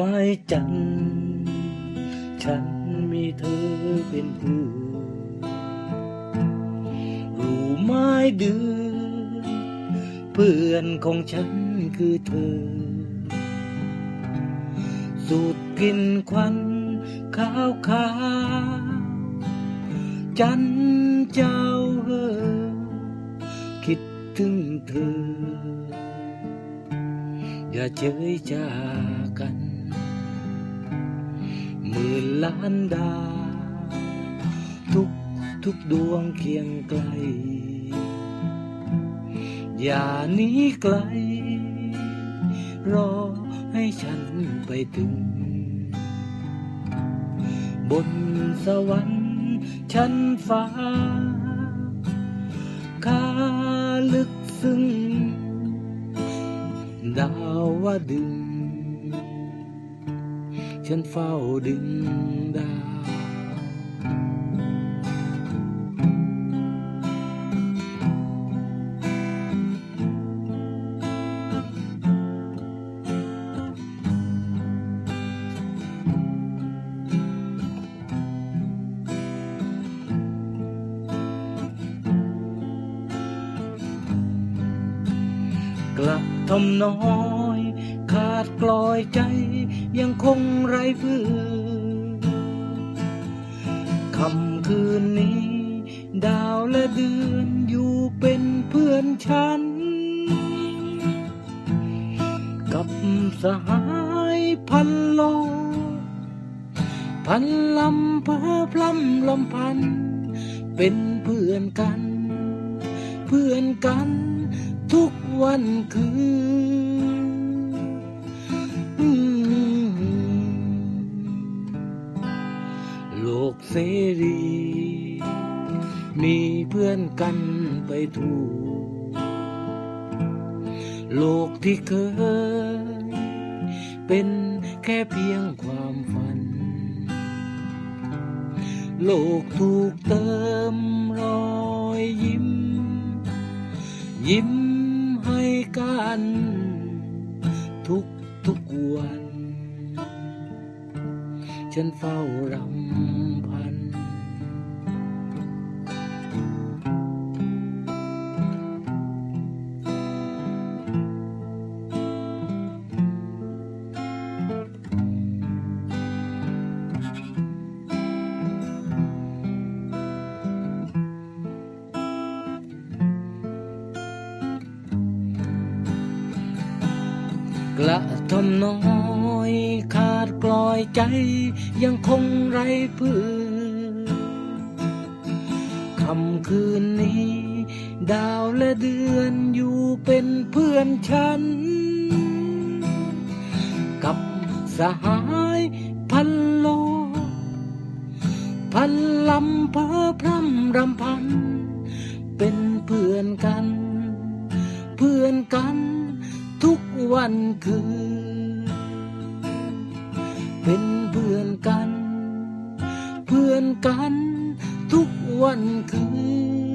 ไม้จัน ฉันมีเธอเป็นเพื่อนรู้ไม้เดือนเพื่อนของฉันคือเธอ สูดกินควันขาวขาวจันเจ้าเฮอคิดถึงเธอ อย่าเฉยจาก มื่นล้านดา ทุกทุกดวงเคียงไกล อย่าหนีไกล รอให้ฉันไปถึง บนสวรรค์ชั้นฟ้าข้าลึกซึ้งดาวดึงฉันเฝ้าดึง ดาวกลับทำน้อย ขาดกลอยใจยังคงไร้เพื่อนคำคืนนี้ ดาวและเดือนอยู่เป็นเพื่อนฉัน กับสหายพันโลพันลำเพอพลำลำพัน เป็นเพื่อนกัน เพื่อนกันทุกวันคืน รี มีเพื่อนกันไปทั่วโลกที่เคย เป็นแค่เพียงความฝัน โลกถูกเติมรอยยิ้ม ยิ้มให้กัน ทุกทุกวัน ฉันเฝ้ารำ กระทำน้อยขาดกลอยใจ ยังคงไร้เพื่อนคำคืนนี้ ดาวและเดือนอยู่เป็นเพื่อนฉัน กับสหายพันโล พันลำเพอพร่ำรำพัน เป็นเพื่อนกัน เพื่อนกัน ทุกวันคืน เป็นเพื่อนกัน เพื่อนกันทุกวันคืน